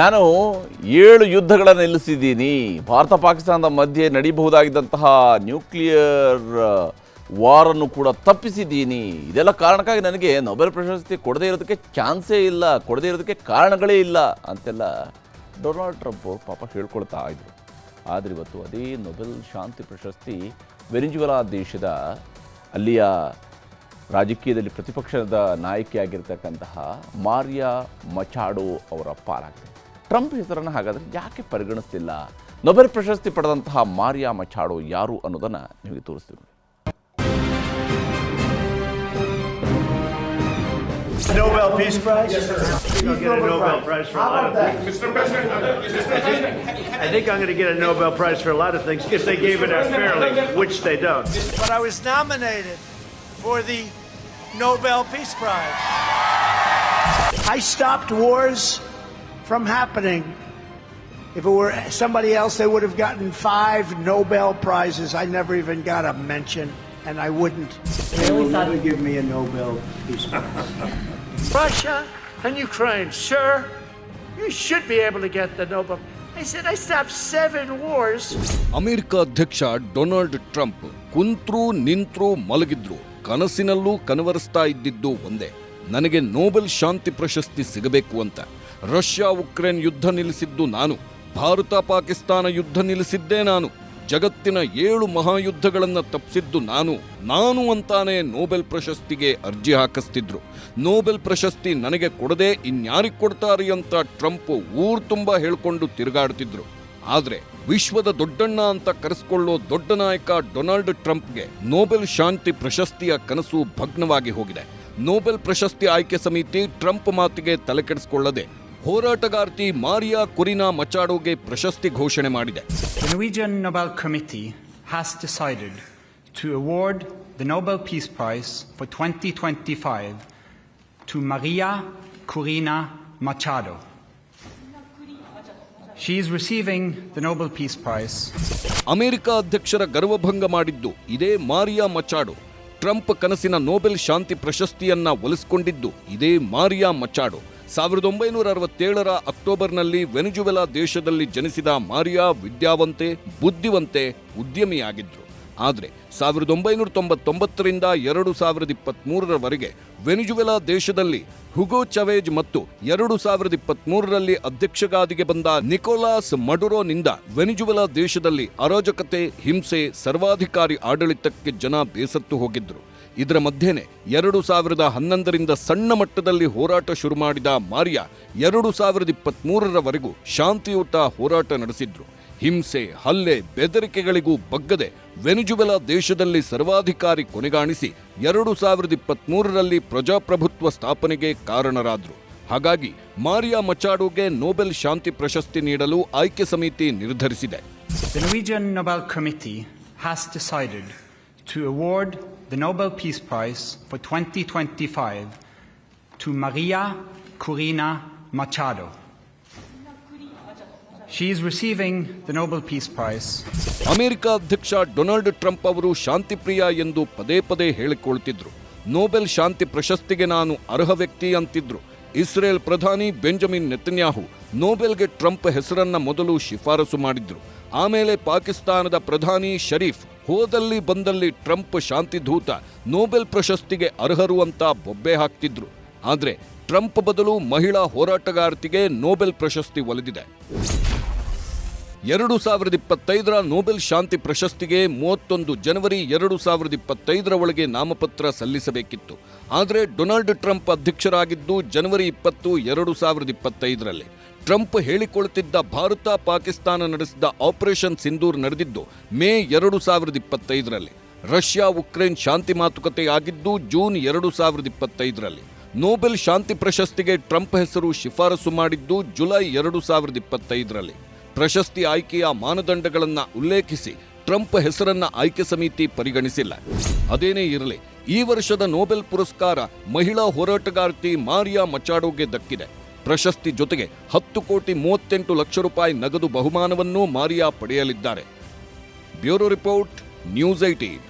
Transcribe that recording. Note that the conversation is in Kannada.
ನಾನು ಏಳು ಯುದ್ಧಗಳನ್ನು ನಿಲ್ಲಿಸಿದ್ದೀನಿ. ಭಾರತ ಪಾಕಿಸ್ತಾನದ ಮಧ್ಯೆ ನಡೀಬಹುದಾಗಿದ್ದಂತಹ ನ್ಯೂಕ್ಲಿಯರ್ ವಾರನ್ನು ಕೂಡ ತಪ್ಪಿಸಿದ್ದೀನಿ. ಇದೆಲ್ಲ ಕಾರಣಕ್ಕಾಗಿ ನನಗೆ ನೊಬೆಲ್ ಪ್ರಶಸ್ತಿ ಕೊಡದೇ ಇರೋದಕ್ಕೆ ಚಾನ್ಸೇ ಇಲ್ಲ, ಕೊಡದೇ ಇರೋದಕ್ಕೆ ಕಾರಣಗಳೇ ಇಲ್ಲ ಅಂತೆಲ್ಲ ಡೊನಾಲ್ಡ್ ಟ್ರಂಪ್ ಪಾಪ ಹೇಳ್ಕೊಳ್ತಾ ಇದ್ರು. ಆದರೆ ಇವತ್ತು ಅದೇ ನೊಬೆಲ್ ಶಾಂತಿ ಪ್ರಶಸ್ತಿ ವೆನಿಜುವೆಲಾ ದೇಶದ ಅಲ್ಲಿಯ ರಾಜಕೀಯದಲ್ಲಿ ಪ್ರತಿಪಕ್ಷದ ನಾಯಕಿಯಾಗಿರ್ತಕ್ಕಂತಹ ಮಾರಿಯಾ ಮಚಾಡೋ ಅವರ ಪಾಲಾಗಿದೆ ಟ್ರಂಪ್ ಹೆಸರನ್ನು ಹಾಗಾದರೆ ಯಾಕೆ ಪರಿಗಣಿಸ್ತಿಲ್ಲ ನೊಬೆಲ್ ಪ್ರಶಸ್ತಿ ಪಡೆದಂತಹ ಮಾರಿಯಾ ಮಚಾಡೋ ಯಾರು ಅನ್ನೋದನ್ನು ನಿಮಗೆ ತೋರಿಸ್ತೀವಿ Nobel Peace Prize? Yes, sir. I think I'll get a Nobel Prize for a lot of things. Mr. President, I think I'm going to get a Nobel Prize for a lot of things if they gave it out fairly, which they don't. but I was nominated for the Nobel Peace Prize. I stopped wars from happening. If it were somebody else, they would have gotten five Nobel Prizes. I never even got a mention, and I wouldn't. They will never give me a Nobel Peace Prize. Russia and Ukraine, sir, you should be able to get the Nobel. I said, I stopped seven wars. america ಅಧ್ಯಕ್ಷ ಡೊನಾಲ್ಡ್ ಟ್ರಂಪ್ ಕುಂತ್ರು ನಿಂತ್ರು ಮಲಗಿದ್ರು ಕನಸಿನಲ್ಲೂ ಕನವರಿಸ್ತಾ ಇದ್ದಿದ್ದು ಒಂದೇ ನನಗೆ ನೋಬೆಲ್ ಶಾಂತಿ ಪ್ರಶಸ್ತಿ ಸಿಗಬೇಕು ಅಂತ ರಷ್ಯಾ ಉಕ್ರೇನ್ ಯುದ್ಧ ನಿಲ್ಲಿಸಿದ್ದು ನಾನು. ಭಾರತ ಪಾಕಿಸ್ತಾನ ಯುದ್ಧ ನಿಲ್ಲಿಸಿದ್ದೇ ನಾನು. ಜಗತ್ತಿನ ಏಳು ಮಹಾಯುದ್ಧಗಳನ್ನು ತಪ್ಪಿಸಿದ್ದು ನಾನು. ನಾನು ಅಂತಾನೆ ನೋಬೆಲ್ ಪ್ರಶಸ್ತಿಗೆ ಅರ್ಜಿ ಹಾಕಿಸ್ತಿದ್ರು. ನೋಬೆಲ್ ಪ್ರಶಸ್ತಿ ನನಗೆ ಕೊಡದೆ ಇನ್ಯಾರಿಗೆ ಕೊಡ್ತಾರೆ ಅಂತ ಟ್ರಂಪ್ ಊರ್ ತುಂಬ ಹೇಳ್ಕೊಂಡು ತಿರುಗಾಡ್ತಿದ್ರು. ಆದ್ರೆ ವಿಶ್ವದ ದೊಡ್ಡಣ್ಣ ಅಂತ ಕರೆಸ್ಕೊಳ್ಳೋ ದೊಡ್ಡ ನಾಯಕ ಡೊನಾಲ್ಡ್ ಟ್ರಂಪ್ಗೆ ನೋಬೆಲ್ ಶಾಂತಿ ಪ್ರಶಸ್ತಿಯ ಕನಸು ಭಗ್ನವಾಗಿ ಹೋಗಿದೆ. ನೋಬೆಲ್ ಪ್ರಶಸ್ತಿ ಆಯ್ಕೆ ಸಮಿತಿ ಟ್ರಂಪ್ ಮಾತಿಗೆ ತಲೆಕೆಡಿಸಿಕೊಳ್ಳದೆ ಹೋರಾಟಗಾರ್ತಿ ಮಾರಿಯಾ ಕುರಿನಾ ಮಚಾಡೋಗೆ ಪ್ರಶಸ್ತಿ ಘೋಷಣೆ ಮಾಡಿದೆ. Norwegian Nobel committee has decided to award the Nobel peace prize for twenty twenty five to Maria Corina Machado she's receiving the Nobel peace prize America ಅಧ್ಯಕ್ಷರ ಗರ್ವಭಂಗ ಮಾಡಿದ್ದು ಇದೇ ಮಾರಿಯಾ ಮಚಾಡೋ. ಟ್ರಂಪ್ ಕನಸಿನ ನೋಬೆಲ್ ಶಾಂತಿ ಪ್ರಶಸ್ತಿಯನ್ನ ಒಲಿಸಿಕೊಂಡಿದ್ದು ಇದೇ ಮಾರಿಯಾ ಮಚಾಡೋ. ಸಾವಿರದ ಒಂಬೈನೂರ ಅರವತ್ತೇಳರ ಅಕ್ಟೋಬರ್ನಲ್ಲಿ ವೆನಿಜುವೆಲಾ ದೇಶದಲ್ಲಿ ಜನಿಸಿದ ಮಾರಿಯಾ ವಿದ್ಯಾವಂತೆ ಬುದ್ಧಿವಂತೆ ಉದ್ಯಮಿಯಾಗಿದ್ದರು. ಆದರೆ ಸಾವಿರದ ಒಂಬೈನೂರ ತೊಂಬತ್ತೊಂಬತ್ತರಿಂದ ಎರಡು ಸಾವಿರದ ಇಪ್ಪತ್ತ್ಮೂರರವರೆಗೆ ವೆನಿಜುವೆಲಾ ದೇಶದಲ್ಲಿ ಹುಗೋ ಚವೇಜ್ ಮತ್ತು ಎರಡು ಸಾವಿರದ ಇಪ್ಪತ್ತ್ಮೂರರಲ್ಲಿ ಅಧ್ಯಕ್ಷಗಾದಿಗೆ ಬಂದ ನಿಕೋಲಾಸ್ ಮಡುರೋನಿಂದ ವೆನಿಜುವೆಲಾ ದೇಶದಲ್ಲಿ ಅರಾಜಕತೆ, ಹಿಂಸೆ, ಸರ್ವಾಧಿಕಾರಿ ಆಡಳಿತಕ್ಕೆ ಜನ ಬೇಸತ್ತು ಹೋಗಿದ್ರು. ಇದರ ಮಧ್ಯೆನೆ ಎರಡು ಸಾವಿರದ ಹನ್ನೊಂದರಿಂದ ಸಣ್ಣ ಮಟ್ಟದಲ್ಲಿ ಹೋರಾಟ ಶುರು ಮಾಡಿದ ಮಾರಿಯಾ ಎರಡು ಸಾವಿರದ ಇಪ್ಪತ್ತ್ಮೂರರವರೆಗೂ ಶಾಂತಿಯುತ ಹೋರಾಟ ನಡೆಸಿದ್ರು. ಹಿಂಸೆ, ಹಲ್ಲೆ, ಬೆದರಿಕೆಗಳಿಗೂ ಬಗ್ಗದೆ ವೆನಿಜುವೆಲಾ ದೇಶದಲ್ಲಿ ಸರ್ವಾಧಿಕಾರಿ ಕೊನೆಗಾಣಿಸಿ ಎರಡು ಸಾವಿರದ ಇಪ್ಪತ್ತ್ಮೂರರಲ್ಲಿ ಪ್ರಜಾಪ್ರಭುತ್ವ ಸ್ಥಾಪನೆಗೆ ಕಾರಣರಾದರು ಹಾಗಾಗಿ ಮಾರಿಯಾ ಮಚಾಡೋಗೆ ನೋಬೆಲ್ ಶಾಂತಿ ಪ್ರಶಸ್ತಿ ನೀಡಲು ಆಯ್ಕೆ ಸಮಿತಿ ನಿರ್ಧರಿಸಿದೆ The Norwegian Nobel Committee has decided to award the Nobel Peace Prize for 2025 to Maria Corina Machado. Nobel Peace Prize. America ಅಧ್ಯಕ್ಷ ಡೊನಾಲ್ಡ್ ಟ್ರಂಪ್ ಅವರು ಶಾಂತಿಪ್ರಿಯ ಎಂದು ಪದೇ ಪದೇ ಹೇಳಿಕೊಳ್ತಿದ್ರು. ನೋಬೆಲ್ ಶಾಂತಿ ಪ್ರಶಸ್ತಿಗೆ ನಾನು ಅರ್ಹ ವ್ಯಕ್ತಿ ಅಂತಿದ್ರು. ಇಸ್ರೇಲ್ ಪ್ರಧಾನಿ ಬೆಂಜಮಿನ್ ನೆತನ್ಯಾಹು ನೋಬೆಲ್ಗೆ ಟ್ರಂಪ್ ಹೆಸರನ್ನ ಮೊದಲು ಶಿಫಾರಸು ಮಾಡಿದ್ರು. ಆಮೇಲೆ ಪಾಕಿಸ್ತಾನದ ಪ್ರಧಾನಿ ಶರೀಫ್ ಹೋದಲ್ಲಿ ಬಂದಲ್ಲಿ ಟ್ರಂಪ್ ಶಾಂತಿಧೂತ ನೋಬೆಲ್ ಪ್ರಶಸ್ತಿಗೆ ಅರ್ಹರು ಅಂತ ಬೊಬ್ಬೆ ಹಾಕ್ತಿದ್ರು. ಆದರೆ ಟ್ರಂಪ್ ಬದಲು ಮಹಿಳಾ ಹೋರಾಟಗಾರ್ತಿಗೆ ನೋಬೆಲ್ ಪ್ರಶಸ್ತಿ ಒಲಿದಿದೆ. ಎರಡು ಸಾವಿರದ ಇಪ್ಪತ್ತೈದರ ನೋಬೆಲ್ ಶಾಂತಿ ಪ್ರಶಸ್ತಿಗೆ ಮೂವತ್ತೊಂದು ಜನವರಿ ಎರಡು ಸಾವಿರದ ಇಪ್ಪತ್ತೈದರ ಒಳಗೆ ನಾಮಪತ್ರ ಸಲ್ಲಿಸಬೇಕಿತ್ತು. ಆದರೆ ಡೊನಾಲ್ಡ್ ಟ್ರಂಪ್ ಅಧ್ಯಕ್ಷರಾಗಿದ್ದು ಜನವರಿ ಇಪ್ಪತ್ತು ಎರಡು ಸಾವಿರದ ಇಪ್ಪತ್ತೈದರಲ್ಲಿ. ಟ್ರಂಪ್ ಹೇಳಿಕೊಳ್ಳುತ್ತಿದ್ದ ಭಾರತ ಪಾಕಿಸ್ತಾನ ನಡೆಸಿದ ಆಪರೇಷನ್ ಸಿಂಧೂರ್ ನಡೆದಿದ್ದು ಮೇ ಎರಡು ಸಾವಿರದ ಇಪ್ಪತ್ತೈದರಲ್ಲಿ. ರಷ್ಯಾ ಉಕ್ರೇನ್ ಶಾಂತಿ ಮಾತುಕತೆ ಆಗಿದ್ದು ಜೂನ್ ಎರಡು ಸಾವಿರದ ಇಪ್ಪತ್ತೈದರಲ್ಲಿ. ನೋಬೆಲ್ ಶಾಂತಿ ಪ್ರಶಸ್ತಿಗೆ ಟ್ರಂಪ್ ಹೆಸರು ಶಿಫಾರಸು ಮಾಡಿದ್ದು ಜುಲೈ ಎರಡು ಸಾವಿರದ ಇಪ್ಪತ್ತೈದರಲ್ಲಿ. ಪ್ರಶಸ್ತಿ ಆಯ್ಕೆಯ ಮಾನದಂಡಗಳನ್ನು ಉಲ್ಲೇಖಿಸಿ ಟ್ರಂಪ್ ಹೆಸರನ್ನ ಆಯ್ಕೆ ಸಮಿತಿ ಪರಿಗಣಿಸಿಲ್ಲ. ಅದೇನೇ ಇರಲಿ, ಈ ವರ್ಷದ ನೋಬೆಲ್ ಪುರಸ್ಕಾರ ಮಹಿಳಾ ಹೋರಾಟಗಾರ್ತಿ ಮಾರಿಯಾ ಮಚಾಡೋಗೆ ದಕ್ಕಿದೆ. ಪ್ರಶಸ್ತಿ ಜೊತೆಗೆ ಹತ್ತು ಕೋಟಿ ಮೂವತ್ತೆಂಟು ಲಕ್ಷ ರೂಪಾಯಿ ನಗದು ಬಹುಮಾನವನ್ನೂ ಮಾರಿಯಾ ಪಡೆಯಲಿದ್ದಾರೆ. Bureau report, news eighteen.